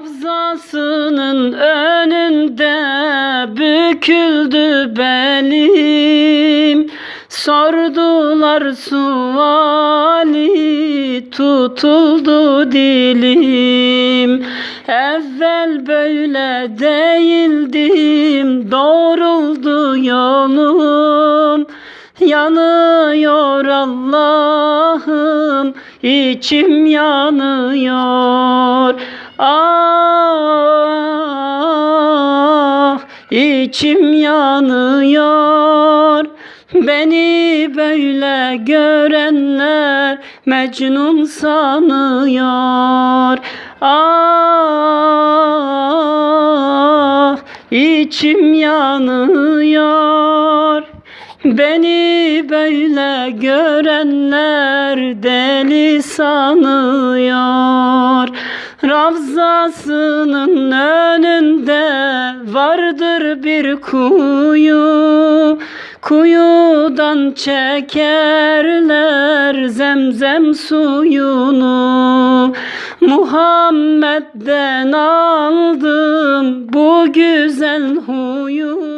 Ravzasının önünde büküldü belim Sordular suali tutuldu dilim. Evvel böyle değildim doğruldu yolum. Yanıyor Allah'ım içim yanıyor Ah içim yanıyor. Beni böyle görenler Mecnun sanıyor. Ah içim yanıyor. Beni böyle görenler deli sanıyor Ravzasının önünde vardır bir kuyu. Kuyudan çekerler zemzem suyunu. Muhammed'den aldım bu güzel huyu